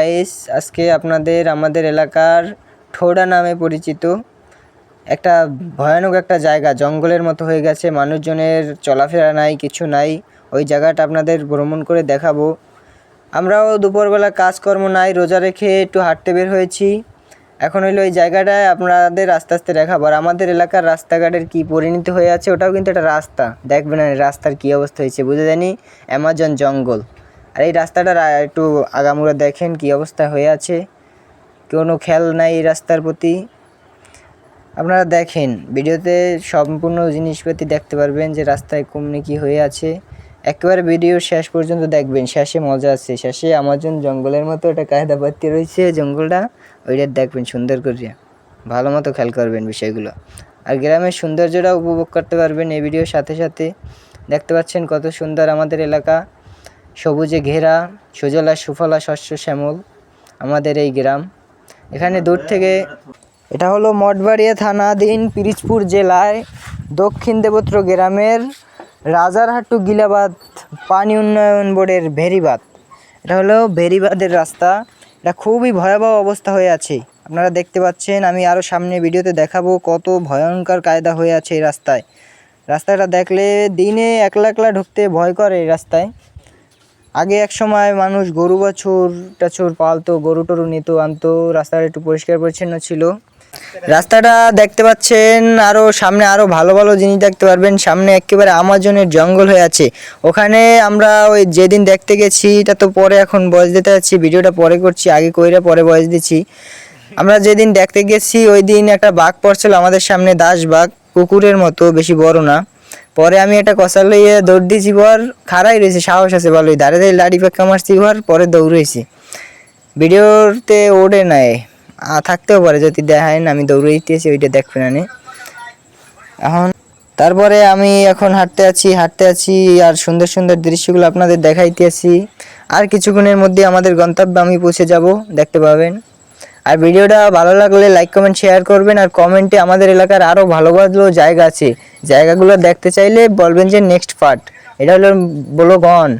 Guys আজকে আপনাদের আমাদের এলাকার ঠোডা নামে পরিচিত একটা ভয়ানক একটা জায়গা, জঙ্গলের মতো হয়ে গেছে, মানুষজনের চলাফেরা নাই, কিছু নাই। ওই জায়গাটা আপনাদের ভ্রমণ করে দেখাবো। আমরাও দুপুরবেলা কাজকর্ম নাই, রোজা রেখে একটু হাঁটতে বের হয়েছি। এখন হইল ওই জায়গাটায় আপনাদের আস্তে আস্তে দেখাবো। আর আমাদের এলাকার রাস্তাঘাটের কি পরিণতি হয়ে আছে, ওটাও কিন্তু একটা রাস্তা। দেখবেন রাস্তার কি অবস্থা হয়েছে, বুঝে জানি অ্যামাজন জঙ্গল। আর এই রাস্তাটার একটু আগামুরা দেখেন কি অবস্থা হয়ে আছে। কোনো খেয়াল নাই এই রাস্তার প্রতি। আপনারা দেখেন, ভিডিওতে সম্পূর্ণ জিনিসপাতি দেখতে পারবেন যে রাস্তায় কমনি কি হয়ে আছে। একেবারে ভিডিও শেষ পর্যন্ত দেখবেন, শেষে মজা আছে। শেষে আমাজন জঙ্গলের মতো একটা কায়দা পাত্তি রয়েছে জঙ্গলটা, ওইটা দেখবেন সুন্দর করিয়া ভালো মতো খেয়াল করবেন বিষয়গুলো। আর গ্রামের সৌন্দর্যটা উপভোগ করতে পারবেন এই ভিডিওর সাথে সাথে। দেখতে পাচ্ছেন কত সুন্দর আমাদের এলাকা। সবুজে ঘেরা, সুজলা সুফলা শস্য শ্যামল আমাদের এই গ্রাম। এখানে দূর থেকে এটা হলো মঠবাড়িয়া থানাধীন পিরিজপুর জেলায় দক্ষিণ দেবত্র গ্রামের রাজারহাট্টু গিলাবাদ পানি উন্নয়ন বোর্ডের ভেরিবাদ এটা হলো ভেরিবাদের রাস্তা। এটা খুবই ভয়াবহ অবস্থা হয়ে আছে। আপনারা দেখতে পাচ্ছেন, আমি আরও সামনে ভিডিওতে দেখাবো কত ভয়ঙ্কর কায়দা হয়ে আছে এই রাস্তায়। রাস্তাটা দেখলে দিনে একলা একলা ঢুকতে ভয় করে এই রাস্তায়। আগে এক সময় মানুষ গরু বাছুর টাছুর পালতো, গরু টরু নিত, আনতো রাস্তাটা একটু পরিষ্কার পরিচ্ছন্ন ছিল। রাস্তাটা দেখতে পাচ্ছেন আরও সামনে আরও ভালো ভালো জিনিস দেখতে পারবেন। সামনে একেবারে আমাজনের জঙ্গল হয়ে আছে। ওখানে আমরা ওই যেদিন দেখতে গেছি, এটা তো পরে এখন বয়স দিতে যাচ্ছি, ভিডিওটা পরে করছি, আগে কইরা পরে বয়স দিচ্ছি। আমরা যেদিন দেখতে গেছি, ওই দিন একটা বাঘ পড়ছিল আমাদের সামনে, দাস বাঘ, কুকুরের মতো, বেশি বড় না। পরে আমি একটা কষা লইয়ে দৌড় দিয়েছি পর খাড়াই রয়েছে সাহস আছে ভালোই। দাঁড়ে দাঁড়িয়ে লাড়ি পাক্কা মারছি পর পরে দৌড়েছি ভিডিওতে ওড়ে নাই থাকতেও পারে, যদি দেখায় না, আমি দৌড়াইতেছি ওইটা দেখবে নে। এখন তারপরে আমি এখন হাঁটতে আছি হাঁটতে আছি, আর সুন্দর সুন্দর দৃশ্যগুলো আপনাদের দেখাইতে আছি। আর কিছুক্ষণের মধ্যে আমাদের গন্তব্যে আমি পৌঁছে যাব, দেখতে পাবেন। আর ভিডিওটা ভালো লাগলে লাইক কমেন্ট শেয়ার করবেন আর কমেন্টে আমাদের এলাকার আরও ভালো ভালো জায়গা আছে। জায়গাগুলো দেখতে চাইলে বলবেন যে নেক্সট পার্ট এটা হলো ব্লগ গন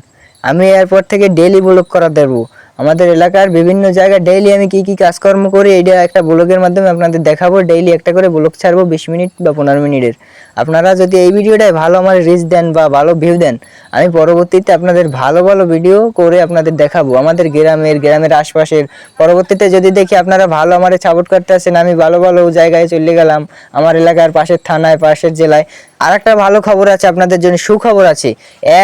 আমি এরপর থেকে ডেলি ব্লগ করা দেবো। আমাদের এলাকার বিভিন্ন জায়গায় ডেইলি আমি কি কি কাজকর্ম করি, এইটা একটা ব্লগের মাধ্যমে আপনাদের দেখাবো। ডেইলি একটা করে ব্লগ ছাড়বো বিশ মিনিট বা পনেরো মিনিটের। আপনারা যদি এই ভিডিওটায় ভালো আমার রিচ দেন বা ভালো ভিউ দেন, আমি পরবর্তীতে আপনাদের ভালো ভালো ভিডিও করে আপনাদের দেখাবো। আমাদের গ্রামের গ্রামের আশপাশের। পরবর্তীতে যদি দেখি আপনারা ভালো আমার সাপোর্ট করতে আসেন, আমি ভালো ভালো জায়গায় চলে গেলাম, আমার এলাকার পাশের থানায়, পাশের জেলায় আর একটা ভালো খবর আছে, আপনাদের জন্য সুখবর আছে।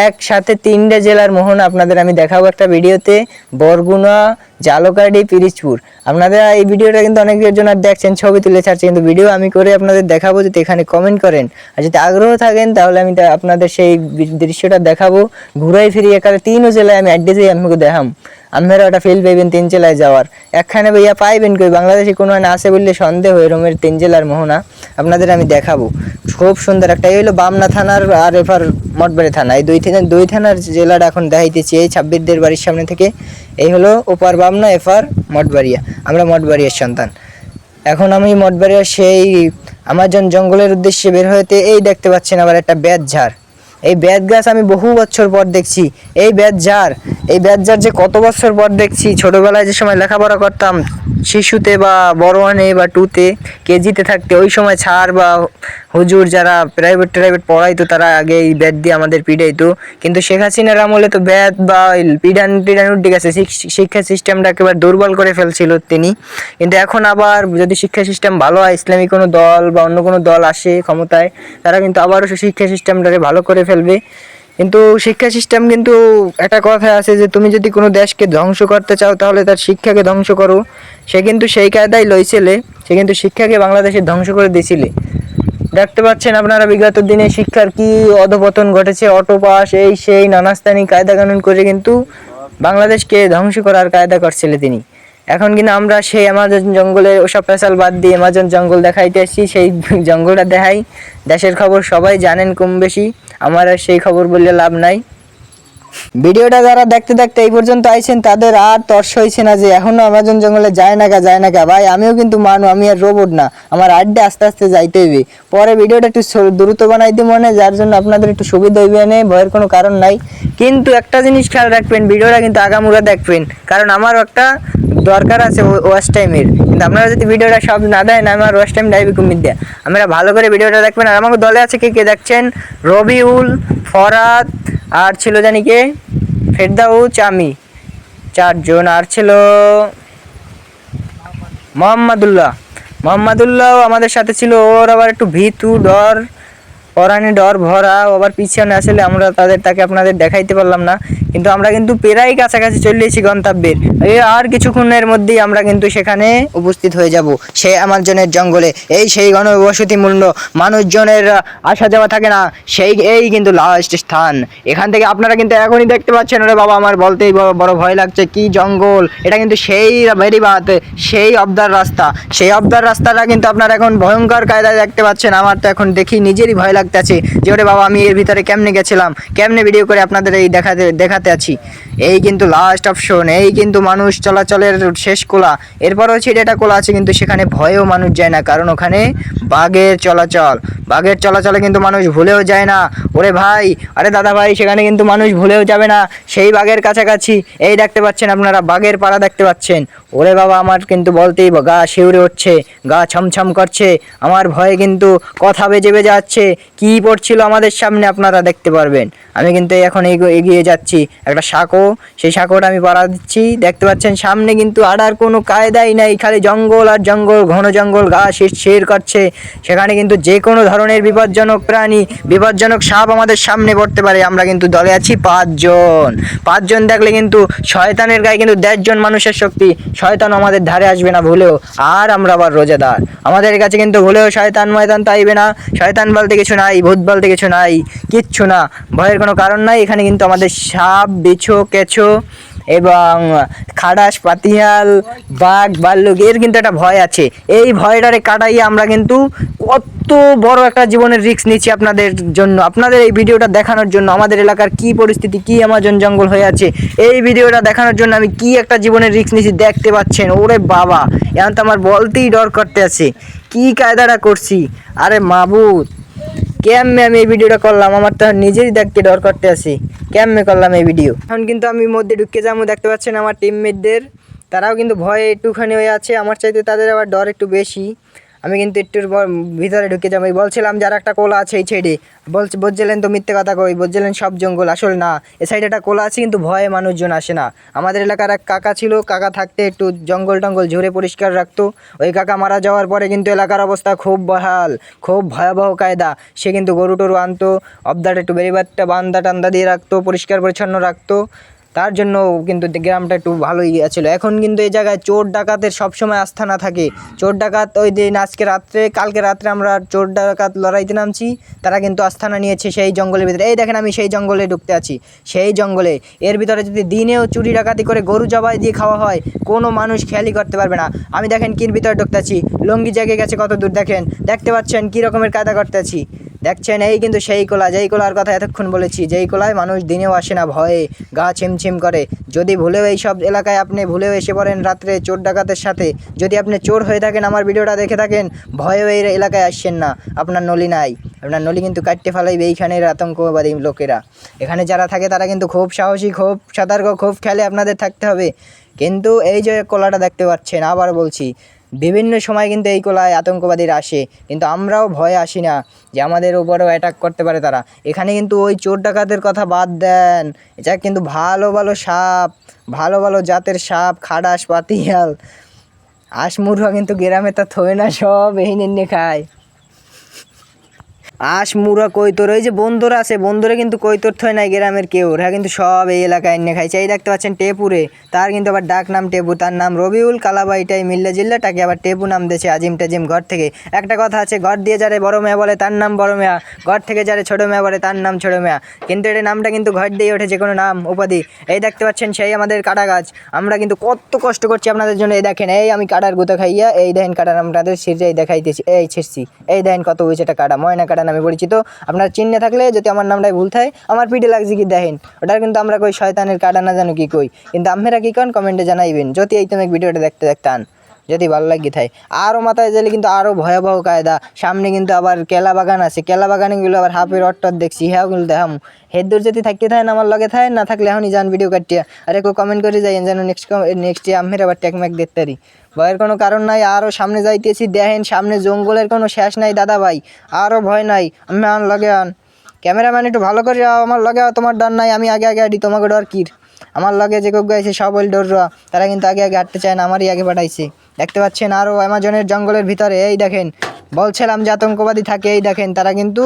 একসাথে তিনটে জেলার মোহন আপনাদের আমি দেখাবো একটা ভিডিওতে, বরগুনা জালকাড়ি পিরিজপুর আপনারা এই ভিডিওটা কিন্তু অনেকের জন্য আর দেখছেন, ছবি তুলে ছাড়ছে কিন্তু ভিডিও আমি করে আপনাদের দেখাবো, যদি এখানে কমেন্ট করেন। আর যদি আগ্রহ থাকেন, তাহলে আমি আপনাদের সেই দৃশ্যটা দেখাবো। ঘুরাই ফিরিয়ে একালে তিনও জেলায় আমি অ্যাড্রেসে আপনাকে দেখাম। আপনারা ওটা ফিল পাইবেন তিন জেলায় যাওয়ার। একখানে ভাইয়া পাইবেন কই? বাংলাদেশে কোনো না আছে বললে সন্দেহ এরমের তিন জেলার মোহনা। আপনাদের আমি দেখাবো। খুব সুন্দর একটা, এই হলো বামনা থানার আর এফার মঠবাড়ি থানা। এই দুই থানা দুই থানার জেলাটা এখন দেখাইতেছি এই ছাব্বিশদের বাড়ির সামনে থেকে। এই হলো ওপার বামনা এফার মঠবাড়িয়া। আমরা মঠবাড়িয়ার সন্তান। এখন আমি মঠবাড়িয়ার সেই আমাজন জঙ্গলের উদ্দেশ্যে বের হতে এই দেখতে পাচ্ছেন আবার একটা বেত ঝাড়। এই বেত গাছ আমি বহু বছর পর দেখছি। এই বেত ঝাড় এই ঝাড় যে কত বছর পর দেখছি, ছোটবেলায় যে সময় লেখাপড়া করতাম, শিশুতে বা বড় ওয়ানে বা টুতে কেজিতে থাকতে, ওই সময় ছাড় বা হুজুর যারা প্রাইভেট প্রাইভেট পড়াইতো, তারা আগে এই ব্যাট দিয়ে আমাদের পিড়াইতো। কিন্তু শেখ হাসিনার আমলে তো ব্যাট বা পিডান টিডান উঠে গেছে শিক্ষা সিস্টেমটা একেবারে দুর্বল করে ফেলছিল তিনি। কিন্তু এখন আবার যদি শিক্ষা সিস্টেম ভালো হয়, ইসলামী কোনো দল বা অন্য কোনো দল আসে ক্ষমতায়, তারা কিন্তু আবারও শিক্ষা সিস্টেমটাকে ভালো করে ফেলবে। কিন্তু শিক্ষা সিস্টেম কিন্তু একটা কথা আছে যে তুমি যদি কোনো দেশকে ধ্বংস করতে চাও, তাহলে তার শিক্ষাকে ধ্বংস করো। সে কিন্তু সেই কায়দায় লইছিলে, সে কিন্তু শিক্ষাকে বাংলাদেশে ধ্বংস করে দিয়েছিলে দেখতে পাচ্ছেন আপনারা, বিগত দিনে শিক্ষার কি অধপতন ঘটেছে অটো পাস এই সেই নানাস্থানি কায়দা কানুন করে কিন্তু বাংলাদেশকে ধ্বংস করার কায়দা করছিল তিনি। এখন কিন্তু আমরা সেই অ্যামাজন জঙ্গলে ওসব পেশাল বাদ দিয়ে আমাজন জঙ্গল দেখাইতে আসছি সেই জঙ্গলটা দেখাই। দেশের খবর সবাই জানেন কম বেশি। আমার আর সেই খবর বললে লাভ নাই। ভিডিওটা যারা দেখতে দেখতে এই পর্যন্ত আইছেন, তাদের আর তর্স হয়েছে না যে এখনও আমাজন জঙ্গলে যায় না কা যায় না গা। ভাই, আমিও কিন্তু মানু, আমি আর রোবট না। আমার আড্ডে আস্তে আস্তে যাইতে হইবে। পরে ভিডিওটা একটু দ্রুত বানাই দিই মনে, যার জন্য আপনাদের একটু সুবিধা হইবে না ভয়ের কোনো কারণ নাই। কিন্তু একটা জিনিস খেয়াল রাখবেন, ভিডিওটা কিন্তু আগামুরা দেখবেন। কারণ আমারও একটা দরকার আছে ওয়াশ টাইমের কিন্তু আপনারা যদি ভিডিওটা সব না দেন, আমার ওয়াশ টাইম ডাইবি কুমির দেয়া আপনারা ভালো করে ভিডিওটা দেখবেন। আর আমাকে দলে আছে কে কে দেখছেন? রবিউল, ফরাদ আর ছিল জানি কে? ফেরদাউচ আমি চারজন আর ছিল মোহাম্মদুল্লাহ। মোহাম্মদুল্লাহ আমাদের সাথে ছিল, ওর আবার একটু ভীতু, ডর। পরাণে ডর, ভরা আবার পিছনে আসলে আমরা তাদের, তাকে আপনাদের দেখাইতে পারলাম না। কিন্তু আমরা কিন্তু প্রায় কাছাকাছি চলে এসেছি গন্তব্যের। আর কিছুক্ষণের মধ্যেই আমরা কিন্তু সেখানে উপস্থিত হয়ে যাব। সেই আমাজনের জঙ্গলে। এই সেই ঘনবসতি মূল্য মানুষজনের আসা যাওয়া থাকে না। সেই, এই কিন্তু লাস্ট স্থান। এখান থেকে আপনারা কিন্তু এখনই দেখতে পাচ্ছেন, ওরে বাবা, আমার বলতেই বড় ভয় লাগছে। কি জঙ্গল? এটা কিন্তু সেই বেরিবাদ সেই অবদার রাস্তা। সেই অবদার রাস্তাটা কিন্তু আপনারা এখন ভয়ঙ্কর কায়দায় দেখতে পাচ্ছেন। আমার তো এখন দেখি নিজেরই ভয় লাগতেছে যে ওরে বাবা, আমি এর ভিতরে কেমনে গেছিলাম? কেমনে ভিডিও করে আপনাদের এই দেখাতে দেখাতে আছি? এই কিন্তু লাস্ট অপশন এই কিন্তু মানুষ চলাচলের শেষ কোলা। এরপর হচ্ছে এটা কোলা আছে কিন্তু সেখানে ভয়েও মানুষ যায় না, কারণ ওখানে বাঘের চলাচল। বাঘের চলাচলে কিন্তু মানুষ ভুলেও যায় না। ওরে ভাই, আরে দাদা ভাই, সেখানে কিন্তু মানুষ ভুলেও যাবে না। সেই বাঘের কাছাকাছি, এই দেখতে পাচ্ছেন আপনারা, বাঘের পাড়া দেখতে পাচ্ছেন। ওরে বাবা, আমার কিন্তু বলতেই গা শিউরে উঠছে, গা ছমছম করছে। আমার ভয়ে কিন্তু কথা বেজে বেজে যাচ্ছে। কি পড়ছিল আমাদের সামনে, আপনারা দেখতে পারবেন। আমি কিন্তু এখন এগো- এগিয়ে যাচ্ছি। একটা সাঁকো, সেই সাঁকোটা আমি পাড়া দিচ্ছি। দেখতে পাচ্ছেন, সামনে কিন্তু আড়ার কোনো কায়দাই নাই, খালি জঙ্গল আর জঙ্গল, ঘন জঙ্গল ঘাস শের করছে সেখানে কিন্তু যে কোনো ধরনের বিপজ্জনক প্রাণী, বিপজ্জনক সাপ আমাদের সামনে পড়তে পারে। আমরা কিন্তু দলে আছি পাঁচজন। পাঁচজন দেখলে কিন্তু শয়তানের গায়ে কিন্তু দেড়জন মানুষের শক্তি। শয়তান আমাদের ধারে আসবে না ভুলেও। আর আমরা আবার রোজাদার। আমাদের কাছে কিন্তু ভুলেও শয়তান ময়তান তাইবে না। শয়তান বলতে কিছু নাই ভূত বলতে কিছু নাই, কিচ্ছু না। ভয়ের কোনো কারণ নাই, এখানে কিন্তু আমাদের সাপ, বিছো কেছো এবং খাডাস পাতিহাল, বাঘ, ভাল্লুক, এর কিন্তু একটা ভয় আছে। এই ভয়টারে কাটাইয়ে আমরা কিন্তু কত বড় একটা জীবনের রিস্ক নিচ্ছি আপনাদের জন্য। আপনাদের এই ভিডিওটা দেখানোর জন্য, আমাদের এলাকার কি পরিস্থিতি, কি আমাজন জঙ্গল হয়ে আছে, এই ভিডিওটা দেখানোর জন্য আমি কি একটা জীবনের রিস্ক নিচ্ছি দেখতে পাচ্ছেন। ওরে বাবা, এখন তো আমার বলতেই ডর করতে আছে। কি কায়দাটা করছি? আরে মাবুদ কেমনে আমি এই ভিডিওটা করলাম? আমার তো নিজেরই দেখতে ডর করতে আছি কেমনে করলাম এই ভিডিও? এখন কিন্তু আমি মধ্যে ঢুকে যাব, দেখতে পাচ্ছেন আমার টিমমেটদের তারাও কিন্তু ভয়ে একটুখানি হয়ে আছে। আমার চাইতে তাদের আবার ডর একটু বেশি। আমি কিন্তু একটু ব- ভিতরে ঢুকে যাব। বলছিলাম, যার একটা কোলা আছে এই সাইডে। বলছে বলছিলেন তো মিথ্যে কথা কই? বলছিলেন সব জঙ্গল? আসলে না, এ সাইডে একটা কোলা আছে, কিন্তু ভয়ে মানুষজন আসে না। আমাদের এলাকার এক কাকা ছিল, কাকা থাকতে একটু জঙ্গল টঙ্গল ঝরে পরিষ্কার রাখতো। ওই কাকা মারা যাওয়ার পরে কিন্তু এলাকার অবস্থা খুব বহাল, খুব ভয়াবহ কায়দা। সে কিন্তু গরু টরু আনতো অবদাটা একটু বেরিবারটা বান্দা টান্দা দিয়ে রাখতো, পরিষ্কার পরিচ্ছন্ন রাখতো। তার জন্য কিন্তু গ্রামটা একটু ভালোই ছিল এখন কিন্তু এই জায়গায় চোর ডাকাতের সবসময় আস্থা না থাকে। চোর ডাকাত ওই দিন আজকে রাত্রে, কালকে রাত্রে আমরা চোর ডাকাত লড়াইতে নামছি। তারা কিন্তু আস্থানা নিয়েছে সেই জঙ্গলের ভিতরে। এই দেখেন আমি সেই জঙ্গলে ঢুকতে আছি। সেই জঙ্গলে। এর ভিতরে যদি দিনেও চুরি ডাকাতি করে গরু জবাই দিয়ে খাওয়া হয়, কোনো মানুষ খেয়ালই করতে পারবে না। আমি দেখেন কির ভিতরে ঢুকতে আছি। লঙ্গি জেগে গেছে কত দূর দেখেন। দেখতে পাচ্ছেন কী রকমের কায়দা করতে আছি। দেখছেন, এই কিন্তু সেই কোলা, যেই কোলার কথা এতক্ষণ বলেছি, যেই কোলায় মানুষ দিনেও আসে না, ভয়ে গা ছিমছিম করে। যদি ভুলেও এই সব এলাকায় আপনি ভুলেও এসে পড়েন রাত্রে চোর ডাকাতের সাথে, যদি আপনি চোর হয়ে থাকেন, আমার ভিডিওটা দেখে থাকেন, ভয়েও এই এলাকায় আসছেন না, আপনার নলি নাই। আপনার নলি কিন্তু কাটতে ফেলাইবে এইখানের আতঙ্কবাদী লোকেরা। এখানে যারা থাকে, তারা কিন্তু খুব সাহসী, খুব সতর্ক, খুব খেলে আপনাদের থাকতে হবে। কিন্তু এই যে কোলাটা দেখতে পাচ্ছেন, আবার বলছি বিভিন্ন সময় কিন্তু এই কোলায় আতঙ্কবাদীরা আসে, কিন্তু আমরাও ভয়ে আসি না যে আমাদের উপরেও অ্যাটাক করতে পারে তারা। এখানে কিন্তু ওই চোর ডাকাতের কথা বাদ দেন। এটা কিন্তু ভালো ভালো সাপ, ভালো ভালো জাতের সাপ, খাডাস, পাতিয়াল। আশমুরহা কিন্তু গ্রামে তা থা না, সব এই নিন্নে খায়। আশ মুরা কৈতর ওই যে বন্ধুরা আছে বন্ধুরা কিন্তু কৈতর থয় নাই গ্রামের কেউ। ওরা কিন্তু সব এই এলাকায় এনে খাইছে। এই দেখতে পাচ্ছেন টেপুরে, তার কিন্তু আবার ডাক নাম টেপু, তার নাম রবিউল কালাবা এটাই মিল্লা জিল্লা তাকে আবার টেপু নাম দিয়েছে আজিম টাজিম ঘর থেকে। একটা কথা আছে, ঘর দিয়ে যারে বড় মেয়া বলে তার নাম বড় মেয়া, ঘর থেকে যারে ছোট মেয়া বলে তার নাম ছোট মেয়া। কিন্তু এটা নামটা কিন্তু ঘর দিয়ে ওঠে যে কোনো নাম, উপাধি। এই দেখতে পাচ্ছেন সেই আমাদের কাটা গাছ। আমরা কিন্তু কত কষ্ট করছি আপনাদের জন্য, এই দেখেন, এই আমি কাটার গুঁতো খাইয়া, এই দেখেন কাটার আপনাদের সিরজাই দেখাইতেছি, এই ছিঁড়ছি, এই দেখেন কত হয়েছে এটা কাটা ময়না কাটা নামে পরিচিত। আপনার চিহ্নে থাকলে যদি আমার নামটাই ভুল থাকে, আমার পিঠে লাগছে কি দেখেন? ওটার কিন্তু আমরা কই, শয়তানের কাটা না জানো কি কই? কিন্তু আপনারা কী কন কমেন্টে জানাইবেন। যদি এই তুমি ভিডিওটা দেখতে দেখতান যদি ভালো লাগে থাকে আরও মাথায় গেলে কিন্তু আরও ভয়াবহ কায়দা। সামনে কিন্তু আবার কেলা বাগান আছে। কেলা বাগানে গুলো আবার হাফের অট্টর দেখছি। হ্যাঁ কিন্তু দেখাম। হেদুর যদি থাকতে থাকে না আমার লগে থাকে না থাকলে এখনই যান ভিডিও কাটিয়া। আর একটু কমেন্ট করে যাই যেন নেক্সট নেক্সট আমের আবার টেকম্যাক দেখতে পারি। ভয়ের কোনো কারণ নাই আরও সামনে যাইতেছি দেখেন সামনে জঙ্গলের কোনো শেষ নাই দাদা ভাই। আরও ভয় নাই। আমি আন লগে আন। ক্যামেরাম্যান একটু ভালো করে আও, আমার লগে তোমার ডর নাই আমি আগে আগে আডি তোমাকে ডর কির? আমার লগে যে কেউ গাইছে সব ডররা তারা কিন্তু আগে আগে হাঁটতে চায় না আমারই আগে পাঠাইছে। দেখতে পাচ্ছেন আরও অ্যামাজনের জঙ্গলের ভিতরে, এই দেখেন, বলছিলাম যে আতঙ্কবাদী থাকে, এই দেখেন, তারা কিন্তু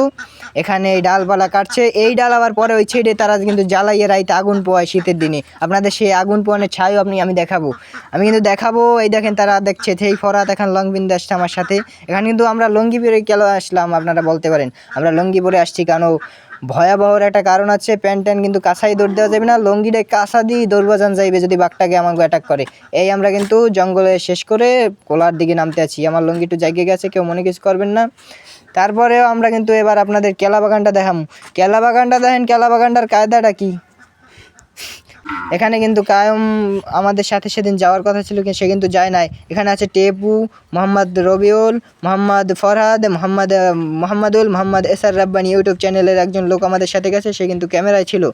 এখানে এই ডালপালা কাটছে। এই ডাল আবার পরে ওই ছেড়ে তারা কিন্তু জ্বালাইয়ে রাইতে আগুন পোয়ায় শীতের দিনে। আপনাদের সেই আগুন পোয়ানোর ছাইও আপনি, আমি দেখাবো। আমি কিন্তু দেখাবো, এই দেখেন, তারা দেখছে সেই ফরাত এখন লং বিন্দু আসছে আমার সাথে। এখানে কিন্তু আমরা লঙ্গি পরে কেন আসলাম, আপনারা বলতে পারেন। আমরা লঙ্গি পরে আসছি কেন? ভয়াবহর একটা কারণ আছে প্যান্ট ট্যান্ট কিন্তু কাঁসাই দৌড় দেওয়া যাবে না, লঙ্গিটা কাঁসা দিয়ে দৌড়বাজান যাইবে যদি বাঘটাকে আমাকে অ্যাটাক করে। এই আমরা কিন্তু জঙ্গলে শেষ করে কোলার দিকে নামতে আছি। আমার লঙ্গি একটু জায়গায় গেছে, কেউ মনে কিছু করবেন না। তারপরেও আমরা কিন্তু এবার আপনাদের কেলা বাগানটা দেখাম। কেলা বাগানটা দেখেন কেলা বাগানটার কায়দাটা কি? এখানে কিন্তু কায়ম আমাদের সাথে সেদিন যাওয়ার কথা ছিল, কিন্তু সে কিন্তু যায় নাই। এখানে আছে টেপু, মোহাম্মদ রবিউল, মোহাম্মদ ফরহাদ, মোহাম্মদ, মোহাম্মদুল, মোহাম্মদ এসআর রাব্বানি ইউটিউব চ্যানেলের একজন লোক আমাদের সাথে গেছে, সে কিন্তু ক্যামেরায় ছিল।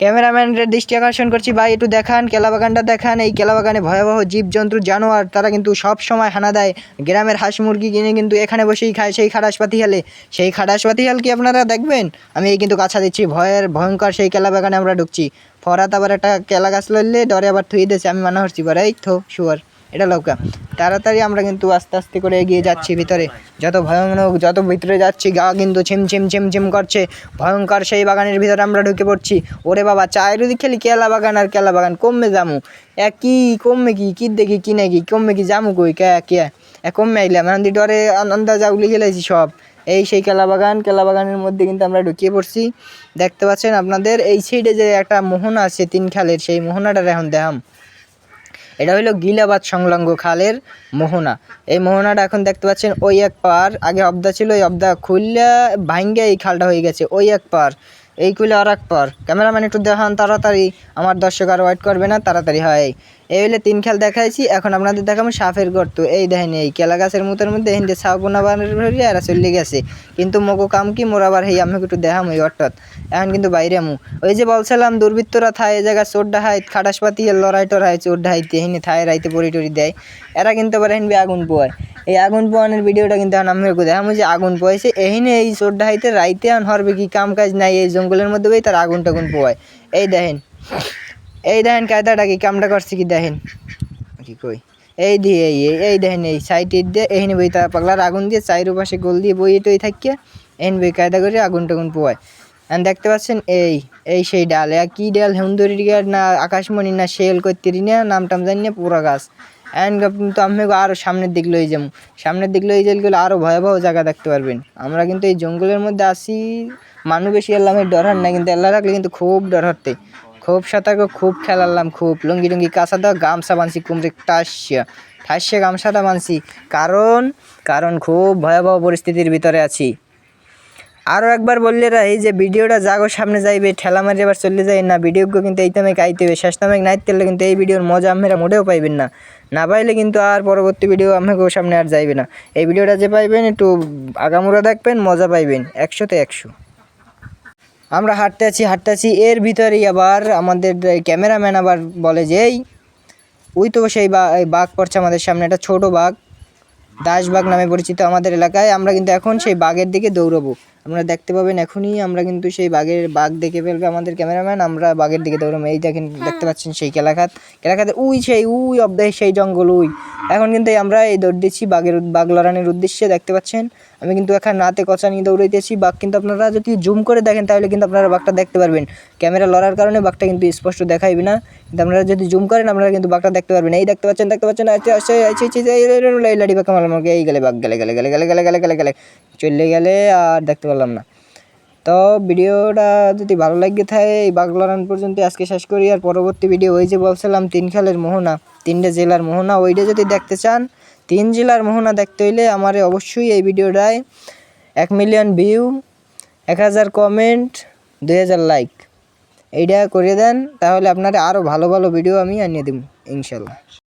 ক্যামেরাম্যানের দৃষ্টি আকর্ষণ করছি, ভাই, একটু দেখান, কেলাবাগানটা দেখান। এই কেলাবাগানে ভয়াবহ জীবজন্তু, জানোয়ার, তারা কিন্তু সব সময় হানা দেয়। গ্রামের হাঁস মুরগি কিনে কিন্তু এখানে বসেই খায় সেই খাটাস পাতিহালে সেই খাটাস পাতিহাল কি আপনারা দেখবেন? আমি এই কিন্তু কাছা দিচ্ছি, ভয়ের, ভয়ঙ্কর সেই কেলাবাগানে আমরা ঢুকছি। ফরাত আবার একটা কেলা গাছ লড়লে ডরে আবার থুই দিয়েছে, আমি মানা হচ্ছি পরে এই থো, শুয়ার। এটা লৌকা। তাড়াতাড়ি আমরা কিন্তু আস্তে আস্তে করে এগিয়ে যাচ্ছি ভিতরে। যত ভয়ানক, যত ভিতরে যাচ্ছি, গা কিন্তু ছিম ছিম ছিম ছিম করছে। ভয়ঙ্কর সেই বাগানের ভিতরে আমরা ঢুকে পড়ছি। ওরে বাবা চায়ের দিক খেলি কেলা বাগান আর কেলা বাগান। কমবে জামু এ কি কমবে কি? কি দেখি, কি নাকি কমবে কি জামু কই? কে কে? এ কমবে আইলাম। এখন ডরে আন- আন্দাজা উলি গেলেছি সব। এই সেই কেলা বাগান, কেলা বাগানের মধ্যে কিন্তু আমরা ঢুকিয়ে পড়ছি। দেখতে পাচ্ছেন আপনাদের, এই সাইডে যে একটা মোহনা আছে তিন খালের, সেই মোহনাটার এখন দেখাম। এটা হলো গিলাবাদ সংলগ্ন খালের মোহনা। এই মোহনাটা এখন দেখতে পাচ্ছেন ওই এক পার আগে অবদা ছিল ওই অবদা খুললে ভাঙ্গে এই খালটা হয়ে গেছে, ওই এক পার এই খুলে আর এক পার ক্যামেরাম্যান একটু দেখান, তাড়াতাড়ি। আমার দর্শক আর ওয়েট করবে না, তাড়াতাড়ি হয়। এই হলে তিন খেল দেখাইছি, এখন আপনাদের দেখাবো সাপের গর্ত। এই দেখেন, এই কেলা গাছের মতের মধ্যে হিন্দে সাপ বোনাবার এরা চলে গেছে। কিন্তু মগো কাম কি, মোর আবার হেই আমি একটু দেখাম ওই অর্থাৎ এখন কিন্তু বাইরে মু। ওই যে বলছিলাম, দুর্বৃত্তরা থায় এই জায়গায় চোর ডাহাই খাটাসপাতি লড়াই টড়াই, চোর ডাহাইতে হিনে থায় রাইতে পরি টরি দেয়। এরা কিন্তু আবার হিনবি আগুন পোয়ায়। এই আগুন পোয়ানোর ভিডিওটা কিন্তু এখন আমি দেখাম যে আগুন পোয়াইছে। এহিনে এই চোর ডাহাইতে রাইতে আন হরবে কি, কাম কাজ নাই, এই জঙ্গলের মধ্যে তার আগুন টাগুন পোয়ায়। এই দেখেন। এই দেখেন কায়দাটা কি কামটা করছে কি দেখেন? কি কই? এই দিয়ে, এই, এই- দেখেন, এই সাইডে দিয়ে, এখানে বই তার পাগলার আগুন দিয়ে চাইর পাশে গোল দিয়ে বই টই থাকিয়ে এন বই কায়দা করে আগুন টাগুন পোয়ায় আর দেখতে পাচ্ছেন, এই এই সেই ডাল। এ কী ডাল হেমদরি না আকাশমণি না শেল করতেরি না নাম টাম জানি না, পুরা গাছ। এন্ড কিন্তু আমি আরও সামনের দিক লই যাব সামনের দিক লই গেলে আরও ভয়াবহ জায়গা দেখতে পারবেন। আমরা কিন্তু এই জঙ্গলের মধ্যে আসি মানুষ বেশি আল্লামের ডর হার না, কিন্তু আল্লাহ রাখলে কিন্তু খুব ডর হতে খুব সতর্ক, খুব খেলালাম, খুব লুঙ্গি লুঙ্গি কাঁচা দাও, গামছা বানছি কুমড়ে টাসিয়া ঠাসিয়া গামছাটা বানছি, কারণ কারণ খুব ভয়াবহ পরিস্থিতির ভিতরে আছি। আরও একবার বললে রা, এই যে ভিডিওটা জাগো, সামনে যাইবে, ঠেলা মারি আবার চলে যায় না ভিডিওগুলো কিন্তু এই তামে গাইতে হবে, শেষ তামে নাইতে তেলে কিন্তু এই ভিডিওর মজা আপনারা মোটেও পাইবেন না। না পাইলে কিন্তু আর পরবর্তী ভিডিও আপনাকেও সামনে আর যাইবে না। এই ভিডিওটা যে পাইবেন একটু আগামুরা দেখবেন, মজা পাইবেন, একশোতে একশো। আমরা হাঁটতে আছি হাঁটতে আছি। এর ভিতরেই আবার আমাদের ক্যামেরাম্যান আবার বলে যে, এই, ওই তো সেই বাঘ পড়ছে আমাদের সামনে, একটা ছোটো বাঘ। দাসবাগ নামে পরিচিত আমাদের এলাকায়। আমরা কিন্তু এখন সেই বাঘের দিকে দৌড়বো। আপনারা দেখতে পাবেন এখনই আমরা কিন্তু সেই বাঘের বাঘ দেখে ফেলবে আমাদের ক্যামেরাম্যান আমরা বাঘের দিকে দৌড়াবো এই দেখেন দেখতে পাচ্ছেন সেই কেলাখাত কেলাখাতে উই সেই উই অব অব্দায় সেই জঙ্গল উই এখন কিন্তু এই আমরা এই দৌড় দিচ্ছি বাঘের বাঘ লড়ানোর উদ্দেশ্যে দেখতে পাচ্ছেন আমি কিন্তু এখন রাতে কচা নিয়ে দৌড়াইতেছি বাঘ কিন্তু আপনারা যদি জুম করে দেখেন তাহলে কিন্তু আপনারা বাঘটা দেখতে পারবেন ক্যামেরা লড়ার কারণে বাঘটা কিন্তু স্পষ্ট দেখাইবে না কিন্তু আপনারা যদি জুম করেন আপনারা কিন্তু বাঘটা দেখতে পারবেন এই দেখতে পাচ্ছেন দেখতে পাচ্ছেন আচ্ছা আচ্ছা আচ্ছা আচ্ছা আচ্ছা, লাডি বাঘ আমার আমাকে এই গেলে বাঘ গেলে গেলে গেলে গেলে গেলে গেলে গেলে গেলে চলে গেলে আর দেখতে পারলাম না। তো ভিডিওটা যদি ভালো লাগে থাকে, এই বাঘ লড়ান পর্যন্ত আজকে শেষ করি। আর পরবর্তী ভিডিও ওই যে বলছিলাম, তিন খালের মোহনা, তিনটে জেলার মোহনা, ওইটা যদি দেখতে চান, তিন জেলার মোহনা দেখতে হইলে আমার অবশ্যই এই ভিডিওটায় এক মিলিয়ন ভিউ এক হাজার কমেন্ট দুই হাজার লাইক এইটা করে দেন, তাহলে আপনারা আরও ভালো ভালো ভিডিও আমি আনিয়ে দেবো ইনশাল্লাহ।